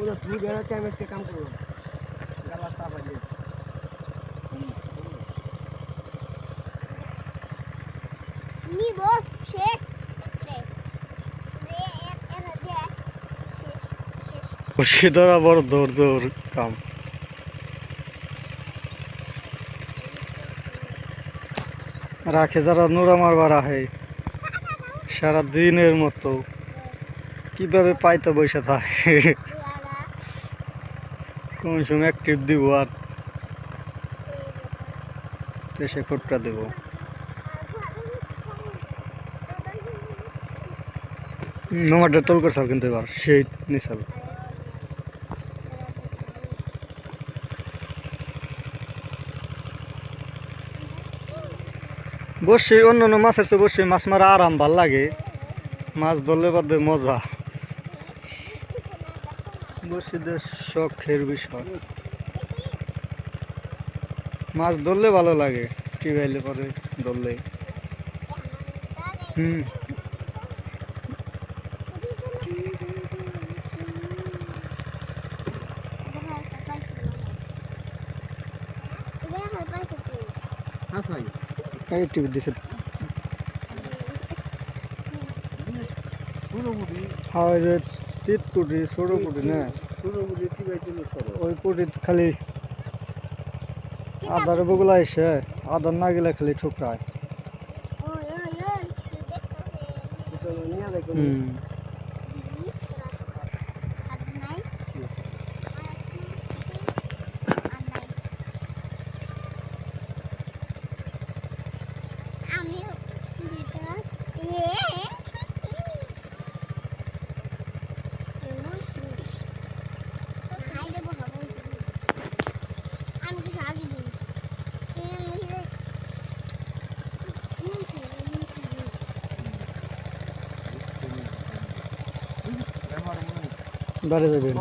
পুরো দুই বেড়াতে আমি আজকে কাম গালা সাফ আছে নিব শেষ। ধরা বড় ধৈর্যর কাম। রাখে যারা নোরা মারবার আহে সারা দিনের মতো। কীভাবে পাইতে বসে থাকে? কোন সময় অ্যাক্টিভ দিব আর দেশে খোটটা দেব। নোমারটা টল করছাল কিন্তু এবার, সেই নিশাল বসে অন্য অন্য মাছের চেয়ে বসে মাছ মারা আরাম ভালো লাগে। মাছ ধরলে বাদে মজা। বসিদের শখের বিষয়। মাছ ধরলে ভালো লাগে টিবাইলে পরে ধরলে হুম। হ্যাঁ টিভি দিছে। হ্যাঁ যে তিত পুটি ছোটো পুটি না? পুরো মুড়ি কি ভাই তুমি করো ওই পুটি খালি আদার বগুলা এসে আদার না গেলে খালি ঠুকরায়। হুম। বাড়ি যাবেন।